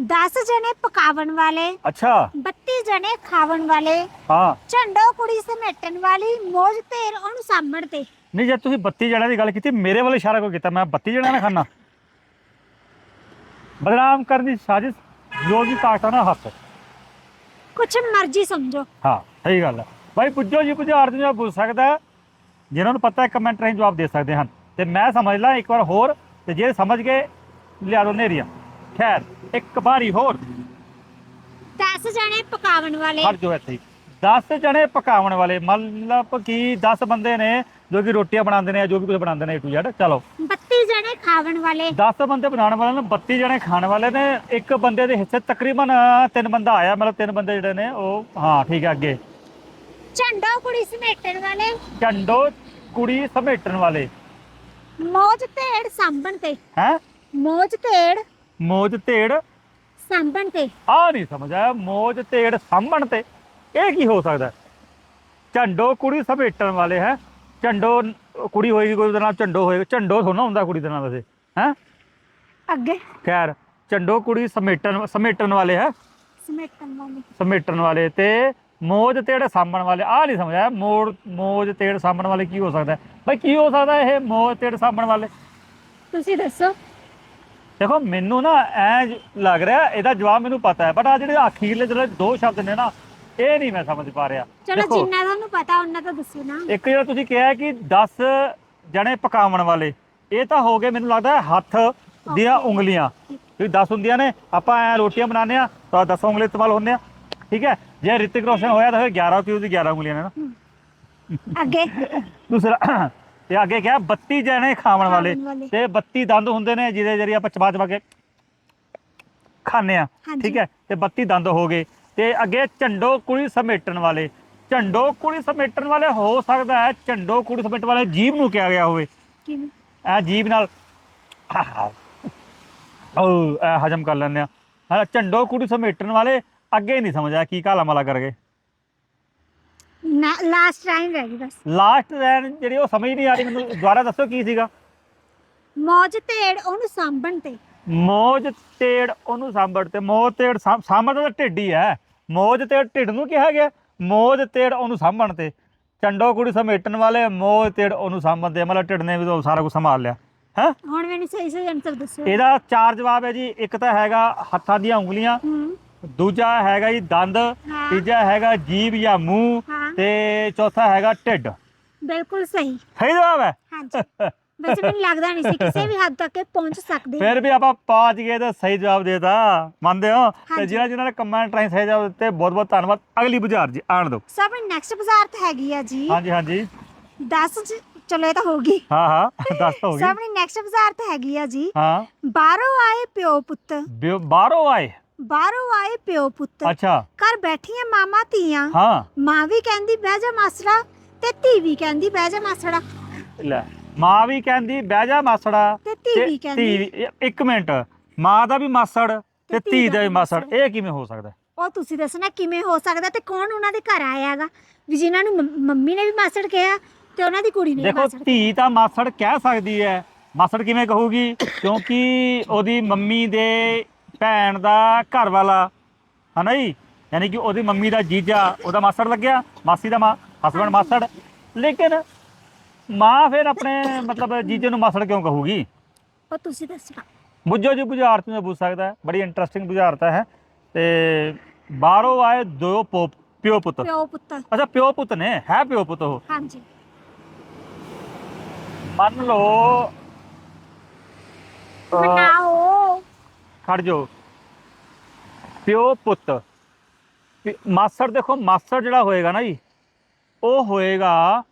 10 ਜਣੇ ਪਕਾਵਣ ਵਾਲੇ ਅੱਛਾ 32 ਜਣੇ ਖਾਵਣ ਵਾਲੇ ਹਾਂ ਝੰਡੋ ਕੁੜੀ ਸਮੇਟਣ ਵਾਲੀ ਮੋਜ ਤੇਰ ਉਹਨੂੰ ਸਾਂਭਣ ਤੇ ਨਹੀਂ ਜੇ ਤੁਸੀਂ 32 ਜਣਿਆਂ ਦੀ ਗੱਲ ਕੀਤੀ ਮੇਰੇ ਵੱਲ ਇਸ਼ਾਰਾ ਕੋਈ ਕੀਤਾ ਮੈਂ 32 ਜਣਿਆਂ ਨਾਲ ਖਾਣਾ ਬਦਨਾਮ ਕਰਨ ਦੀ ਸਾਜ਼ਿਸ਼ ਜੋ ਵੀ ਤਾਕਤਾਂ ਨਾਲ ਹੱਥ ਕੁਛ ਮਰਜ਼ੀ ਸਮਝੋ ਹਾਂ ਸਹੀ ਗੱਲ ਹੈ ਭਾਈ ਪੁੱਜੋ ਜੀ ਪੁਜਾਰ ਜੀ ਪੁੱਛ ਸਕਦਾ ਹੈ। ਜਿਨ੍ਹਾਂ ਨੂੰ ਪਤਾ ਹੈ ਕਮੈਂਟ ਰਾਹੀਂ ਜਵਾਬ ਦੇ ਸਕਦੇ ਹਨ ਤੇ ਮੈਂ ਸਮਝ ਲਾਂ ਇੱਕ ਵਾਰ ਹੋਰ ਤੇ ਜੇ ਸਮਝ ਗਏ ਲਿਆ ਦੋ ਨੇਰੀਆਂ ਖੈਰ ਇੱਕ ਵਾਰੀ ਹੋਰ। 10 ਜਣੇ ਪਕਾਵਣ ਵਾਲੇ। ਹਟ ਜੋ ਇੱਥੇ। 10 ਜਣੇ ਪਕਾਉਣ ਵਾਲੇ ਮਤਲਬ ਕਿ 10 ਬੰਦੇ ਨੇ ਜੋ ਕਿ ਰੋਟੀਆਂ ਬਣਾਉਂਦੇ ਨੇ ਜੋ ਵੀ ਕੁਝ ਬਣਾਉਂਦੇ ਨੇ A to Z ਚਲੋ। 32 ਜਣੇ ਖਾਵਣ ਵਾਲੇ। 10 ਬੰਦੇ ਬਣਾਉਣ ਵਾਲੇ ਨੇ 32 ਜਣੇ ਖਾਣ ਵਾਲੇ ਨੇ ਇੱਕ ਬੰਦੇ ਦੇ ਹਿੱਸੇ ਤਕਰੀਬਨ ਤਿੰਨ ਬੰਦਾ ਆਇਆ ਮਤਲਬ ਤਿੰਨ ਬੰਦੇ ਜਿਹੜੇ ਨੇ ਉਹ ਹਾਂ ਠੀਕ ਹੈ ਅੱਗੇ। ਝੰਡੋ ਕੁੜੀ ਸਮੇਟਣ ਵਾਲੇ। ਝੰਡੋ ਕੁੜੀ ਸਮੇਟਣ ਵਾਲੇ। ਮੋਜ ਤੇੜ ਸਾਂਭਣ ਤੇ। ਹੈ? ਮੋਜ ਤੇੜ ਮੋਜ ਢੇੜ ਸਾਂਭਣ ਤੇ। ਆ ਨਹੀਂ ਸਮਝ ਆਇਆ ਮੋਜ ਢੇੜ ਸਾਂਭਣ ਤੇ। ਇਹ ਕੀ ਹੋ ਸਕਦਾ? ਝੰਡੋ ਕੁੜੀ ਸਮੇਟਣ ਵਾਲੇ ਹੈ। ਝੰਡੋ ਕੁੜੀ ਹੋਏਗੀ ਕੋਈ ਉਹਦਾ ਨਾਮ ਝੰਡੋ ਹੋਏਗਾ। ਝੰਡੋ ਥੋੜਾ ਹੁੰਦਾ ਕੁੜੀ ਦਾ ਨਾਮ ਵੈਸੇ ਹੈ? ਅੱਗੇ। ਖੈਰ ਝੰਡੋ ਕੁੜੀ ਸਮੇਟਣ ਸਮੇਟਣ ਵਾਲੇ ਹੈ। ਸਮੇਟਣ ਵਾਲੇ। ਸਮੇਟਣ ਵਾਲੇ ਤੇ ਮੋਜ ਤੇੜ ਸਾਂਭਣ ਵਾਲੇ। ਆ ਨਹੀਂ ਸਮਝ ਆਇਆ ਮੋੜ ਮੋਜ ਤੇੜ ਸਾਂਭਣ ਵਾਲੇ ਕੀ ਹੋ ਸਕਦਾ? ਬਈ ਕੀ ਹੋ ਸਕਦਾ ਇਹ ਮੋਜ ਤੇੜ ਸਾਂਭਣ ਵਾਲੇ? ਤੁਸੀਂ ਦੱਸੋ। ਦੇਖੋ ਮੈਨੂੰ ਨਾ ਐ ਲੱਗ ਰਿਹਾ ਇਹਦਾ ਜਵਾਬ ਮੈਨੂੰ ਪਤਾ ਹੈ ਬਟ ਆ ਜਿਹੜੇ ਅਖੀਰਲੇ ਜਿਹੜੇ ਦੋ ਸ਼ਬਦ ਨੇ ਨਾ ਇਹ ਨਹੀਂ ਮੈਂ ਸਮਝ ਪਾ ਰਿਹਾ। ਚਲੋ ਦੇਖੋ, ਜਿੰਨਾ ਤੁਹਾਨੂੰ ਪਤਾ ਉਹਨਾਂ ਤਾਂ ਦੱਸੋ ਨਾ। ਇੱਕ ਜਿਹੜਾ ਤੁਸੀਂ ਕਿਹਾ ਹੈ ਕਿ 10 ਜਣੇ ਪਕਾਉਣ ਵਾਲੇ ਇਹ ਤਾਂ ਹੋ ਗਏ ਮੈਨੂੰ ਲੱਗਦਾ ਹੈ ਹੱਥ ਦੀਆਂ ਉਂਗਲੀਆਂ। ਕਿ 10 ਹੁੰਦੀਆਂ ਨੇ ਆਪਾਂ ਐ ਰੋਟੀਆਂ ਬਣਾਉਂਦੇ ਆ ਤਾਂ 10 ਉਂਗਲੀ ਇਸਤੇਮਾਲ ਹੁੰਦੇ ਆ ਠੀਕ ਹੈ? ਜੇ ਰਿਤਿਕ ਰੋਸ਼ਨ ਹੋਇਆ ਤਾਂ ਫਿਰ 11 ਕਿਉਂ ਦੀ 11 ਉਂਗਲੀਆਂ ਨੇ ਨਾ। ਅੱਗੇ। ਦੂਸਰਾ ਤੇ ਅੱਗੇ ਕਿਹਾ 32 ਜਣੇ ਖਾਵਣ ਵਾਲੇ। ਖਾਵਣ ਵਾਲੇ। ਤੇ 32 ਦੰਦ ਹੁੰਦੇ ਨੇ ਜਿਹਦੇ ਜਰੀਏ ਆਪਾਂ ਚਬਾ ਚਬਾ ਕੇ ਖਾਂਦੇ ਆ ਹਾਂਜੀ। ਠੀਕ ਹੈ? ਤੇ 32 ਦੰਦ ਹੋ ਗਏ। ਤੇ ਅੱਗੇ ਝੰਡੋ ਕੁੜੀ ਸਮੇਟਣ ਵਾਲੇ। ਝੰਡੋ ਕੁੜੀ ਸਮੇਟਣ ਵਾਲੇ ਹੋ ਸਕਦਾ ਹੈ ਝੰਡੋ ਕੁੜੀ ਸਮੇਟਣ ਵਾਲੇ ਜੀਭ ਨੂੰ ਕਿਹਾ ਗਿਆ ਹੋਵੇ। ਕਿਵੇਂ? ਇਹ ਜੀਭ ਨਾਲ ਉਹ ਇਹ ਹਜਮ ਕਰ ਲੈਂਦੇ ਆ ਹਾਂ ਝੰਡੋ ਕੁੜੀ ਸਮੇਟਣ ਵਾਲੇ ਅੱਗੇ ਨਹੀਂ ਸਮਝਿਆ ਕੀ ਕਾਲਾ ਮਾਲਾ ਕਰ ਗਏ। ਨਾ ਲਾਸਟ ਟਾਈਮ ਰਹਿ ਗਈ ਬਸ। ਲਾਸਟ ਲਾਈਨ ਜਿਹੜੀ ਉਹ ਸਮਝ ਨਹੀਂ ਆ ਰਹੀ ਮੈਨੂੰ ਦੁਬਾਰਾ ਦੱਸੋ ਕੀ ਸੀਗਾ? ਮੌਜ ਤੇੜ ਉਹਨੂੰ ਸਾਂਭਣ ਤੇ। ਮੋਜ ਤੇੜ ਉਹਨੂੰ ਸਾਂਭੜ ਤੇ ਮੋਜ ਤੇੜ ਸਾਂਭ- ਸਾਂਭਣ ਦਾ ਤਾਂ ਢਿੱਡ ਹੀ। ਮੋਜ ਤੇੜ ਢਿੱਡ ਨੂੰ ਕਿਹਾ ਗਿਆ? ਮੋਜ ਤੇੜ ਉਹਨੂੰ ਸਾਂਭਣ ਤੇ। ਚੰਡੋ ਕੁੜੀ ਸਮੇਟਣ ਵਾਲੇ ਮੋਜ ਤੇੜ ਉਹਨੂੰ ਸਾਂਭਣ ਤੇ। ਮਤਲਬ ਢਿੱਡ ਨੇ ਵੀ ਤਾਂ ਸਾਰਾ ਕੁਝ ਸੰਭਾਲ ਲਿਆ। ਹੈ? ਹੁਣ ਮੈਨੂੰ ਸਹੀ ਸਹੀ ਆਨਸਰ ਦੱਸੋ। ਇਹਦਾ ਚਾਰ ਜਵਾਬ ਹੈ ਜੀ। ਇੱਕ ਤਾਂ ਹੈਗਾ ਹੱਥਾਂ ਦੀਆਂ ਉਂਗਲੀਆਂ ਹੂੰ। ਦੂਜਾ ਹੈਗਾ ਜੀ ਦੰਦ ਹਾਂ। ਤੀਜਾ ਹੈਗਾ ਜੀਭ ਜਾਂ ਮੂੰਹ ਹਾਂ। ਤੇ ਚੌਥਾ ਹੈਗਾ ਢਿੱਡ। ਬਿਲਕੁਲ ਸਹੀ। ਸਹੀ ਜਵਾਬ ਹੈ? ਹਾਂਜੀ। ਵੈਸੇ ਮੈਨੂੰ ਲੱਗਦਾ ਨਹੀਂ ਸੀ ਕਿਸੇ ਵੀ ਹੱਦ ਤੱਕ ਇਹ ਪਹੁੰਚ ਸਕਦੇ। ਫਿਰ ਵੀ ਆਪਾਂ ਪਹੁੰਚ ਗਏ ਤਾਂ ਸਹੀ ਜਵਾਬ ਦੇਤਾ। ਮੰਨਦੇ ਹੋ? ਤੇ। ਜਿਹੜਾ ਜਿਹਨਾਂ ਨੇ ਕਮੈਂਟ ਰਾਹੀਂ ਸਹੀ ਜਵਾਬ ਦਿੱਤੇ ਬਹੁਤ ਬਹੁਤ ਧੰਨਵਾਦ। ਅਗਲੀ ਬੁਝਾਰ ਜੀ ਆਣ ਦਿਓ। ਸੋ ਆਪਣੀ ਨੈਕਸਟ ਬਜ਼ਾਰਤ ਹੈਗੀ ਆ ਜੀ। ਹਾਂਜੀ ਹਾਂਜੀ। 10 ਚਲੋ ਇਹ ਤਾਂ ਹੋ ਗਈ। ਹਾਂ ਹਾਂ ਦੱਸ ਤਾਂ ਹੋ ਗਈ। ਆਪਣੀ ਨੈਕਸਟ ਬਜ਼ਾਰਤ ਹੈਗੀ ਆ ਜੀ। ਹਾਂ। ਬਾਹਰੋਂ ਆਏ ਪਿਓ ਪੁੱਤ। ਬਾਹਰੋਂ ਆਏ? ਬਾਹਰੋਂ ਆਏ ਪਿਓ ਪੁੱਤ। ਅੱਛਾ। ਘਰ ਬੈਠੀਆਂ ਮਾਮਾ ਧੀਆਂ। ਹਾਂ। ਮਾਂ ਵੀ ਕਹਿੰਦੀ ਬਹਿ ਜਾ ਮਾਸੜਾ। ਤੇ ਧੀ ਵੀ ਕਹਿੰਦੀ ਬਹਿ ਜਾ ਮਾਸੜਾ। ਲੈ ਮਾਂ ਵੀ ਕਹਿੰਦੀ ਬਹਿ ਜਾ ਮਾਸੜਾ। ਤੇ ਧੀ ਵੀ ਕਹਿੰਦੀ ਧੀ ਵੀ- ਇੱਕ ਮਿੰਟ। ਮਾਂ ਦਾ ਵੀ ਮਾਸੜ ਤੇ ਧੀ ਦਾ ਵੀ ਮਾਸੜ। ਇਹ ਕਿਵੇਂ ਹੋ ਸਕਦਾ? ਉਹ ਤੁਸੀਂ ਦੱਸਣਾ ਕਿਵੇਂ ਹੋ ਸਕਦਾ ਤੇ ਕੌਣ ਉਹਨਾਂ ਦੇ ਘਰ ਆਇਆਗਾ ਵੀ ਜਿਨ੍ਹਾਂ ਨੂੰ ਮੰਮ- ਮੰਮੀ ਨੇ ਵੀ ਮਾਸੜ ਕਿਹਾ ਤੇ ਉਹਨਾਂ ਦੀ ਕੁੜੀ ਨੇ ਵੀ ਦੇਖੋ ਮਾਸੜ ਧੀ ਤਾਂ ਮਾਸੜ ਕਹਿ ਸਕਦੀ ਹੈ। ਮਾਸੜ ਕਿਵੇਂ ਕਹੂਗੀ? ਕਿਉਂਕਿ ਉਹਦੀ ਮੰਮੀ ਦੇ ਭੈਣ ਦਾ ਘਰ ਵਾਲਾ ਹਨਾ ਜੀ ਯਾਨੀ ਕਿ ਉਹਦੀ ਮੰਮੀ ਦਾ ਜੀਜਾ ਉਹਦਾ ਮਾਸੜ ਲੱਗਿਆ। ਮਾਸੀ ਦਾ ਮਾਂ ਹਸਬੰਡ ਮਾਸੜ। ਲੇਕਿਨ ਮਾਂ ਫਿਰ ਆਪਣੇ ਮਤਲਬ ਜੀਜੇ ਨੂੰ ਮਾਸੜ ਕਿਉਂ ਕਹੂਗੀ? ਉਹ ਤੁਸੀਂ ਦੱਸਣਾ। ਬੁੱਝੋ ਜੀ ਬੁਝਾਰਤ ਨੂੰ ਪੁੱਛ ਸਕਦਾ ਹੈ। ਬੜੀ ਇੰਟਰਸਟਿੰਗ ਬੁਝਾਰਤ ਹੈ। ਤੇ ਬਾਹਰੋਂ ਆਏ ਦੋ ਪਿਓ ਪੁੱਤ। ਪਿਓ ਪੁੱਤ। ਅੱਛਾ ਪਿਓ ਪੁੱਤ ਨੇ। ਹੈ ਪਿਓ ਪੁੱਤ ਉਹ? ਹਾਂਜੀ। ਮੰਨ ਲਓ ਮਨਾਓ। ਖੜ ਜਾਓ। ਪਿਓ ਪੁੱਤ ਮਾਸੜ ਦੇਖੋ ਮਾਸੜ ਜਿਹੜਾ ਹੋਏਗਾ ਨਾ ਜੀ ਉਹ ਹੋਏਗਾ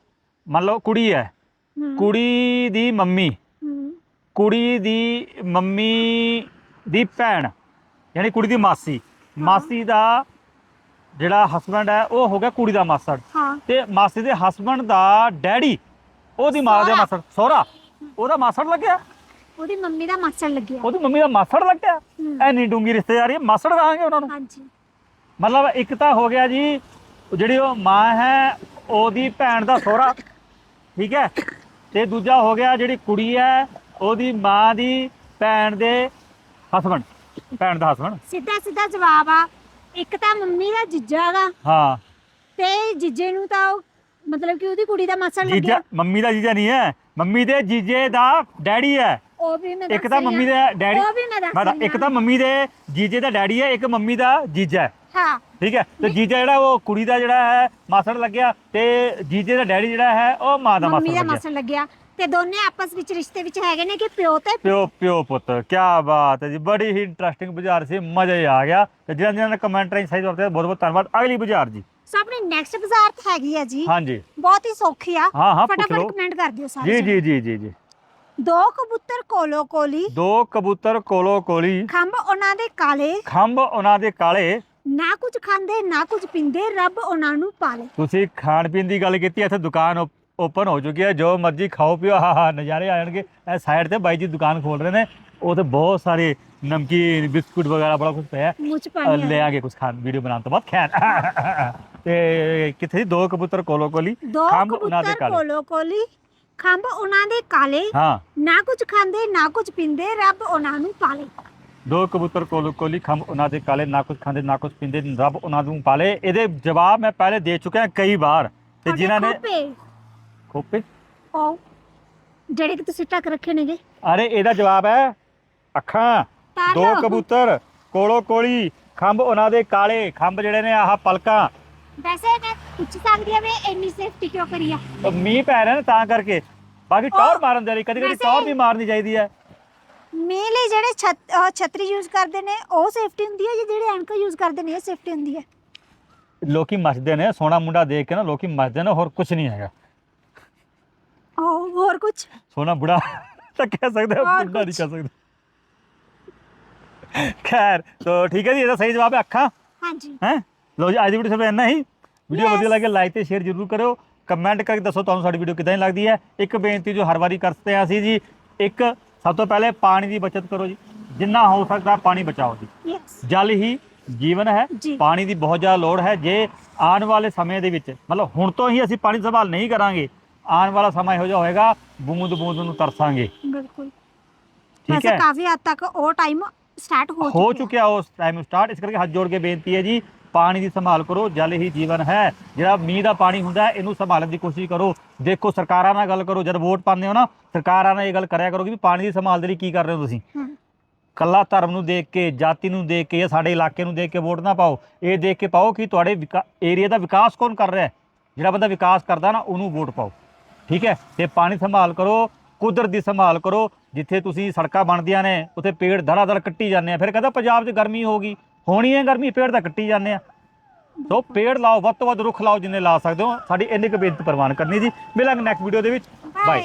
ਮੰਨ ਲਓ ਕੁੜੀ ਹੈ। ਕੁੜੀ ਦੀ ਮੰਮੀ ਕੁੜੀ ਦੀ ਮੰਮੀ ਦੀ ਭੈਣ ਯਾਨੀ ਕੁੜੀ ਦੀ ਮਾਸੀ। ਮਾਸੀ ਦਾ ਜਿਹੜਾ ਹਸਬੰਡ ਹੈ ਉਹ ਹੋ ਗਿਆ ਕੁੜੀ ਦਾ ਮਾਸੜ। ਤੇ ਮਾਸੀ ਦੇ ਹਸਬੰਡ ਦਾ ਡੈਡੀ ਉਹਦੀ ਮਾਂ ਦੇ। ਮਾਸੜ। ਸਹੁਰਾ ਉਹਦਾ ਮਾਸੜ ਲੱਗਿਆ? ਉਹਦੀ ਮੰਮੀ ਦਾ ਮਾਸੜ ਲੱਗਿਆ। ਉਹਦੀ ਮੰਮੀ ਦਾ ਮਾਸੜ ਲੱਗਿਆ? ਐਨੀ ਡੂੰਗੀ ਰਿਸ਼ਤੇਦਾਰੀ ਹੈ, ਮਾਸੜ ਕਹਾਂਗੇ ਉਹਨਾਂ ਨੂੰ? ਹਾਂਜੀ। ਮਤਲਬ ਇੱਕ ਤਾਂ ਹੋ ਗਿਆ ਜੀ ਜਿਹੜੀ ਉਹ ਮਾਂ ਹੈ ਉਹਦੀ ਭੈਣ ਦਾ ਸਹੁਰਾ ਠੀਕ ਹੈ? ਤੇ ਦੂਜਾ ਹੋ ਗਿਆ ਜਿਹੜੀ ਕੁੜੀ ਹੈ ਉਹਦੀ ਮਾਂ ਦੀ ਭੈਣ ਦੇ ਹਸਬੰਡ ਭੈਣ ਦਾ ਹਸਬੰਡ ਸਿੱਧਾ ਸਿੱਧਾ ਜਵਾਬ ਆ ਇੱਕ ਤਾਂ ਮੰਮੀ ਦਾ ਜੀਜਾ ਗਾ। ਹਾਂ। ਤੇ ਜੀਜੇ ਨੂੰ ਤਾਂ ਉਹ ਮਤਲਬ ਕਿ ਉਹਦੀ ਕੁੜੀ ਦਾ ਮਾਸੜ ਜੀਜਾ ਲੱਗਿਆ ਮੰਮੀ ਦਾ ਜੀਜਾ ਨਹੀਂ ਹੈ ਮੰਮੀ ਦੇ ਜੀਜੇ ਦਾ ਡੈਡੀ ਹੈ। ਉਹ ਵੀ ਮੈਂ ਇੱਕ ਤਾਂ ਮੰਮੀ ਹਾਂ। ਦਾ ਡੈਡੀ ਉਹ ਵੀ ਮੈਂ ਦੱਸ ਮੈਂ ਤਾਂ- ਰਹੀ ਇੱਕ ਹਾਂ। ਤਾਂ ਮੰਮੀ ਦੇ ਜੀਜੇ ਦਾ ਡੈਡੀ ਹੈ ਇੱਕ ਮੰਮੀ ਦਾ ਜੀਜਾ ਹੈ। ਹਾਂ। ਠੀਕ ਹੈ? ਤੇ ਜੀਜਾ ਜਿਹੜਾ ਉਹ ਕੁੜੀ ਦਾ ਜਿਹੜਾ ਹੈ ਮਾਸੜ ਲੱਗਿਆ ਤੇ ਜੀਜੇ ਦਾ ਡੈਡੀ ਜਿਹੜਾ ਹੈ ਉਹ ਮਾਂ ਦਾ ਮਾਸੜ ਮੰਮੀ ਦਾ ਲੱਗਿਆ। ਮਾਸੜ ਲੱਗਿਆ ਤੇ ਦੋਨੇ ਆਪਸ ਵਿੱਚ ਰਿਸ਼ਤੇ ਵਿੱਚ ਹੈਗੇ ਨੇ ਕਿ ਪਿਓ ਤੇ ਪਿਓ? ਪਿਓ ਪੁੱਤ ਕੀ ਬਾਤ ਹੈ ਜੀ ਬੜੀ ਹੀ ਇੰਟਰਸਟਿੰਗ ਬਾਜ਼ਾਰ ਸੀ ਮਜ਼ਾ ਹੀ ਆ ਗਿਆ। ਤੇ ਜਿਹਨਾਂ ਜਿਹਨਾਂ ਨੇ ਕਮੈਂਟ ਰਾਹੀਂ ਸਹੀ ਕਰਦੇ ਬਹੁਤ ਬਹੁਤ ਧੰਨਵਾਦ। ਅਗਲੀ ਬਾਜ਼ਾਰ ਜੀ। ਸੋ ਆਪਣੀ ਨੈਕਸਟ ਬਾਜ਼ਾਰ ਤੇ ਹੈਗੀ ਆ ਜੀ। ਹਾਂਜੀ। ਬਹੁਤ ਹੀ ਸੌਖੀ ਆ। ਹਾਂ, ਹਾਂ, ਪੁੱਛ ਫਟਾਫਟ ਲਓ। ਕਮੈਂਟ ਕਰ ਦਿਓ ਸਾਰੇ ਜੀ। ਜੀ ਜੀ ਜੀ ਜੀ। ਦੋ ਕਬੂਤਰ ਕੋਲੋ ਕੋਲੀ। ਦੋ ਕਬੂਤਰ ਕੋਲੋ ਕੋਲੀ। ਖੰਭ ਉਹਨਾਂ ਦੇ ਕਾਲੇ। ਖੰਭ ਉਹਨਾਂ ਦੇ ਕਾਲੇ। ਨਾ ਕੁਝ ਖਾਂਦੇ ਨਾ ਕੁਝ ਪੀਂਦੇ ਰੱਬ ਉਹਨਾਂ ਨੂੰ ਪਾਲੇ। ਤੁਸੀਂ ਖਾਣ ਪੀਣ ਦੀ ਗੱਲ ਕੀਤੀ ਇੱਥੇ ਦੁਕਾਨ ਓਪਨ ਹੋ ਚੁੱਕੀ ਹੈ। ਜੋ ਮਰਜ਼ੀ ਖਾਓ ਪੀਓ। ਹਾ ਹਾ ਨਜ਼ਾਰੇ ਆ ਜਾਣਗੇ। ਇਹ ਸਾਈਡ ਤੇ ਬਾਈ ਜੀ ਦੁਕਾਨ ਖੋਲ ਰਹੇ ਨੇ। ਉਹ ਤੇ ਬਹੁਤ ਸਾਰੇ ਨਮਕੀਨ ਬਿਸਕੁਟ ਵਗੈਰਾ ਬੜਾ ਕੁਝ ਪਿਆ। ਅ, ਪਾਣੀ ਲੈ ਆ ਆਗੇ ਕੁਝ ਖਾਣ ਵੀਡੀਓ ਬਣਾਉਣ ਤੋਂ ਬਾਅਦ ਖੈਰ। ਤੇ ਕਿੱਥੇ? ਦੋ ਕਬੂਤਰ ਕੋਲੋ ਕੋਲੀ। ਦੋ ਖੰਭ ਉਹਨਾਂ ਦੇ ਕਬੂਤਰ ਕੋਲੋ ਕੋਲੀ। ਖੰਭ ਉਹਨਾਂ ਦੇ ਕਾਲੇ ਹਾਂ। ਨਾ ਕੁਝ ਖਾਂਦੇ ਨਾ ਕੁਝ ਪੀਂਦੇ ਰੱਬ ਉਹਨਾਂ ਨੂੰ ਪਾਲੇ। ਦੋ ਕਬੂਤਰ ਕੋਲੋ ਕੋਲੀ ਖੰਭ ਉਹਨਾਂ ਦੇ ਕਾਲੇ ਨਾ ਕੁਝ ਖਾਂਦੇ ਨਾ ਕੁਝ ਪੀਂਦੇ ਰੱਬ ਉਹਨਾਂ ਨੂੰ ਪਾਲੇ। ਇਹਦੇ ਜਵਾਬ ਮੈਂ ਪਹਿਲੇ ਦੇ ਚੁੱਕਿਆ ਕਈ ਵਾਰ। ਤੇ ਤੁਹਾਡੇ ਜਿਨ੍ਹਾਂ ਨੇ ਖੋਪੇ, ਖੋਪੇ? ਉਹ ਜਿਹੜੇ ਕਿ ਤੁਸੀਂ ਟੱਕ ਰੱਖੇ ਨੇਗੇ। ਅਰੇ ਇਹਦਾ ਜਵਾਬ ਹੈ ਅੱਖਾਂ। ਦੋ ਤਾਰੋ। ਕਬੂਤਰ ਕੋਲੋ ਕੋਲੀ ਖੰਭ ਉਹਨਾਂ ਦੇ ਕਾਲੇ। ਖੰਭ ਜਿਹੜੇ ਨੇ ਆਹ ਪਲਕਾਂ। ਵੈਸੇ ਮੈਂ ਪੁੱਛ ਸਕਦੀ ਆ ਵੀ ਇੰਨੀ ਸੇਫਟੀ ਕਿਉਂ ਕਰੀ ਆ? ਉਹ ਮੀਂਹ ਪੈ ਰਿਹਾ ਨਾ ਤਾਂ ਕਰਕੇ। ਬਾਕੀ ਟੌਰ ਮਾਰਨ ਦੇ ਲਈ ਕਦੀ ਕਦੀ ਵੈਸੇ- ਟੌਰ ਵੀ ਮਾਰਨੀ ਚਾਹੀਦੀ ਹੈ ਮੀਂਹ ਲਈ ਜਿਹੜੇ ਛਤ- ਅਹ ਛਤਰੀ ਯੂਜ਼ ਕਰਦੇ ਨੇ ਉਹ ਸੇਫਟੀ ਹੁੰਦੀ ਹੈ ਜਾਂ ਜਿਹੜੇ ਐਨਕ ਯੂਜ਼ ਕਰਦੇ ਨੇ ਇਹ ਸੇਫਟੀ ਹੁੰਦੀ ਹੈ ਲੋਕੀ ਮੱਚਦੇ ਨੇ ਸੋਹਣਾ ਮੁੰਡਾ ਦੇਖ ਕੇ ਨਾ ਲੋਕੀ ਮੱਚਦੇ ਨੇ ਹੋਰ ਕੁਝ ਨਹੀਂ ਹੈਗਾ। ਉਹ ਹੋਰ ਕੁਝ ਸੋਹਣਾ ਬੁੜਾ ਤਾਂ ਕਹਿ ਸਕਦੇ ਹਾਂ, ਹੋਰ ਨਹੀਂ। ਕਹਿ ਸਕਦੇ। ਖੈਰ ਤੋ ਠੀਕ ਹੈ ਜੀ ਇਹਦਾ ਸਹੀ ਜਵਾਬ ਹੈ ਅੱਖਾਂ। ਹਾਂਜੀ। ਹੈ? ਲੋ ਜੀ ਅੱਜ ਦੀ ਵੀਡੀਓ ਸਭ ਇੰਨਾ ਹੀ। ਵੀਡੀਓ. ਵਧੀਆ ਲੱਗੇ ਲਾਈਕ ਤੇ ਸ਼ੇਅਰ ਜ਼ਰੂਰ ਕਰਿਓ। ਕਮੈਂਟ ਕਰਕੇ ਦੱਸੋ ਤੁਹਾਨੂੰ ਸਾਡੀ ਵੀਡੀਓ ਕਿਦਾਂ ਲੱਗਦੀ ਹੈ। ਇੱਕ ਬੇਨਤੀ ਜੋ ਹਰ ਵਾਰੀ ਕਰਦੇ ਆ ਅਸੀਂ ਜੀ ਇੱਕ ਸਭ ਤੋਂ ਪਹਿਲੇ ਪਾਣੀ ਦੀ ਬਚਤ ਕਰੋ ਜੀ। ਜਿੰਨਾ ਹੋ ਸਕਦਾ ਪਾਣੀ ਬਚਾਓ ਜੀ। ਜਲ ਹੀ ਜੀਵਨ ਹੈ। ਪਾਣੀ ਦੀ ਬਹੁਤ ਜ਼ਿਆਦਾ ਲੋੜ ਹੈ। ਜੇ ਆਉਣ ਵਾਲੇ ਸਮੇਂ ਦੇ ਵਿੱਚ ਮਤਲਬ ਹੁਣ ਤੋਂ ਹੀ ਅਸੀਂ ਪਾਣੀ ਸੰਭਾਲ ਨਹੀਂ ਕਰਾਂਗੇ ਆਉਣ ਵਾਲਾ ਸਮਾਂ ਇਹੋ ਜਿਹਾ ਹੋਏਗਾ ਬੂੰਦ ਬੂੰਦ ਨੂੰ ਤਰਸਾਂਗੇ। ਬਿਲਕੁਲ। ਠੀਕ ਹੈ? ਕਾਫੀ ਹੱਦ ਤੱਕ ਉਹ ਟਾਈਮ ਸਟਾਰਟ ਹੋ ਹੋ ਚੁੱਕਿਆ। ਚੁੱਕਿਆ ਉਸ ਟਾਈਮ ਸਟਾਰਟ ਇਸ ਕਰਕੇ ਹੱਥ ਜੋੜ ਕੇ ਬੇਨਤੀ ਹੈ ਜੀ ਪਾਣੀ ਦੀ ਸੰਭਾਲ ਕਰੋ ਜਲ ਹੀ ਜੀਵਨ ਹੈ। ਜਿਹੜਾ ਮੀਂਹ ਦਾ ਪਾਣੀ ਹੁੰਦਾ ਹੈ ਇਹਨੂੰ ਸੰਭਾਲਣ ਦੀ ਕੋਸ਼ਿਸ਼ ਕਰੋ। ਦੇਖੋ ਸਰਕਾਰਾਂ ਨਾਲ ਗੱਲ ਕਰੋ ਜਦ ਵੋਟ ਪਾਉਂਦੇ ਹੋ ਨਾ ਸਰਕਾਰਾਂ ਨਾਲ ਇਹ ਗੱਲ ਕਰਿਆ ਕਰੋ ਕਿ ਪਾਣੀ ਦੀ ਸੰਭਾਲ ਦੇ ਲਈ ਕੀ ਕਰ ਰਹੇ ਹੋ ਤੁਸੀਂ। ਕੱਲਾ ਧਰਮ ਨੂੰ ਦੇਖ ਕੇ ਜਾਤੀ ਨੂੰ ਦੇਖ ਕੇ ਜਾਂ ਸਾਡੇ ਇਲਾਕੇ ਨੂੰ ਦੇਖ ਕੇ ਵੋਟ ਨਾ ਪਾਓ। ਇਹ ਦੇਖ ਕੇ ਪਾਓ ਕਿ ਤੁਹਾਡੇ ਏਰੀਆ ਦਾ ਵਿਕਾਸ ਕੌਣ ਕਰ ਰਿਹਾ ਹੈ? ਜਿਹੜਾ ਬੰਦਾ ਵਿਕਾਸ ਕਰਦਾ ਨਾ ਉਹਨੂੰ ਵੋਟ ਪਾਓ। ਠੀਕ ਹੈ? ਤੇ ਪਾਣੀ ਸੰਭਾਲ ਕਰੋ ਕੁਦਰਤ ਦੀ ਸੰਭਾਲ ਕਰੋ। ਜਿੱਥੇ ਤੁਸੀਂ ਸੜਕਾਂ ਬਣਦੀਆਂ ਨੇ ਉੱਥੇ ਪੇੜ ਧੜਾ ਧੜ ਕੱਟੀ ਜਾਂਦੇ ਆ। ਫਿਰ ਕਹਿੰਦਾ ਪੰਜਾਬ 'ਚ ਗਰਮੀ ਹੋਗੀ ਹੋਣੀ ਹੈ ਗਰਮੀ, ਪੇੜ ਤਾਂ ਕੱਟੀ ਜਾਂਦੇ ਆ। ਸੋ ਪੇੜ ਲਾਓ, ਵੱਧ ਤੋਂ ਵੱਧ ਰੁੱਖ ਲਾਓ ਜਿੰਨੇ ਲਾ ਸਕਦੇ ਹੋ। ਸਾਡੀ ਇੰਨੀ ਕੁ ਬੇਨਤੀ ਪ੍ਰਵਾਨ ਕਰਨੀ ਜੀ। ਮਿਲਾਂਗੇ ਨੈਕਸਟ ਵੀਡੀਓ ਦੇ ਵਿੱਚ। ਬਾਏ